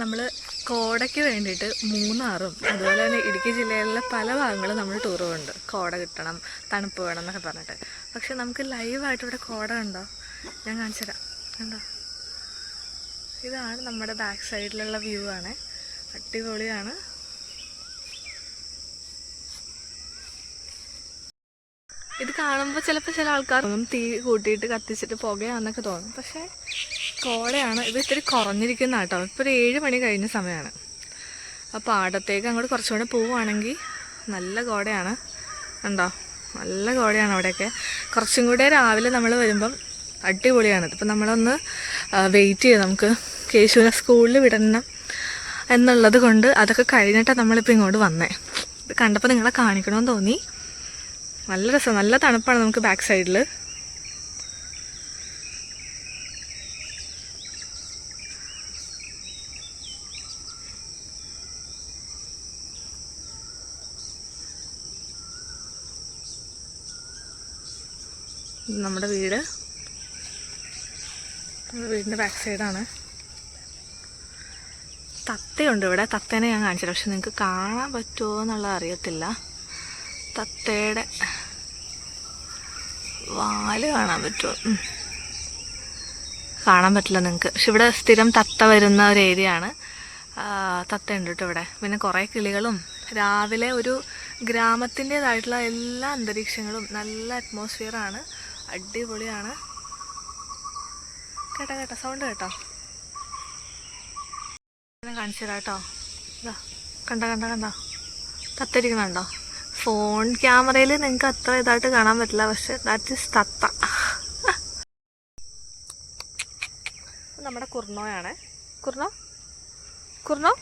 നമ്മൾ കോടയ്ക്ക് വേണ്ടിയിട്ട് മൂന്നാറും അതുപോലെ തന്നെ ഇടുക്കി ജില്ലയിലുള്ള പല ഭാഗങ്ങളും നമ്മൾ ടൂർ പോകുന്നുണ്ട് കോട കിട്ടണം തണുപ്പ് വേണം എന്നൊക്കെ പറഞ്ഞിട്ട്. പക്ഷെ നമുക്ക് ലൈവായിട്ട് ഇവിടെ കോട ഉണ്ടോ ഞാൻ കാണിച്ചു തരാം. കണ്ടോ? ഇതാണ് നമ്മുടെ ബാക്ക് സൈഡിലുള്ള വ്യൂ ആണ്. അടിപൊളിയാണ്. ഇത് കാണുമ്പോൾ ചിലപ്പോൾ ചില ആൾക്കാർ തോന്നും തീ കൂട്ടിയിട്ട് കത്തിച്ചിട്ട് പുകയാന്നൊക്കെ തോന്നും. പക്ഷേ കോടയാണ് ഇത് ഇത്തിരി കുറഞ്ഞിരിക്കുന്ന കേട്ടോ ഇപ്പോൾ ഒരു ഏഴ് മണി കഴിഞ്ഞ സമയമാണ് അപ്പോൾ പാടത്തേക്ക് അങ്ങോട്ട് കുറച്ചുകൂടെ പോവുകയാണെങ്കിൽ നല്ല കോടയാണ്. ഉണ്ടോ നല്ല കോടയാണ് അവിടെയൊക്കെ. കുറച്ചും കൂടെ രാവിലെ നമ്മൾ വരുമ്പം അടിപൊളിയാണ്. ഇപ്പം നമ്മളൊന്ന് വെയിറ്റ് ചെയ്ത് നമുക്ക്. കേശുവിനെ സ്കൂളിൽ വിടണം എന്നുള്ളത് കൊണ്ട് അതൊക്കെ കഴിഞ്ഞിട്ടാണ് നമ്മളിപ്പോൾ ഇങ്ങോട്ട് വന്നേ. ഇത് കണ്ടപ്പോൾ നിങ്ങളെ കാണിക്കണമെന്ന് തോന്നി. നല്ല രസം നല്ല തണുപ്പാണ് നമുക്ക് ബാക്ക് സൈഡിൽ നമ്മുടെ വീട്. നമ്മുടെ വീടിന്റെ ബാക്ക് സൈഡാണ് തത്തയുണ്ട് ഇവിടെ. തത്തേനെ ഞാൻ കാണിച്ചില്ല പക്ഷെ നിങ്ങൾക്ക് കാണാൻ പറ്റുമോ എന്നുള്ളത് അറിയത്തില്ല. തത്തയുടെ വാൽ കാണാൻ പറ്റുമോ കാണാൻ പറ്റില്ല നിങ്ങൾക്ക് പക്ഷെ ഇവിടെ സ്ഥിരം തത്ത വരുന്ന ഒരു ഏരിയ ആണ്. തത്തയുണ്ട് കേട്ടോ ഇവിടെ. പിന്നെ കുറേ കിളികളും. രാവിലെ ഒരു ഗ്രാമത്തിന്റെതായിട്ടുള്ള എല്ലാ അന്തരീക്ഷങ്ങളും നല്ല അറ്റ്മോസ്ഫിയറാണ് അടിപൊളിയാണ്. കേട്ടോ കേട്ടോ. സൗണ്ട് കേട്ടോ. കാണിച്ചു തരാം കേട്ടോ കണ്ട കണ്ട കണ്ടോ. തത്തിരിക്കണുണ്ടോ ഫോൺ ക്യാമറയിൽ നിങ്ങൾക്ക് അത്ര ഇതായിട്ട് കാണാൻ പറ്റില്ല പക്ഷെ ദാറ്റ് ഇസ് തത്ത. നമ്മുടെ കുർണോയാണ്. കുർണോ? കുർണോ?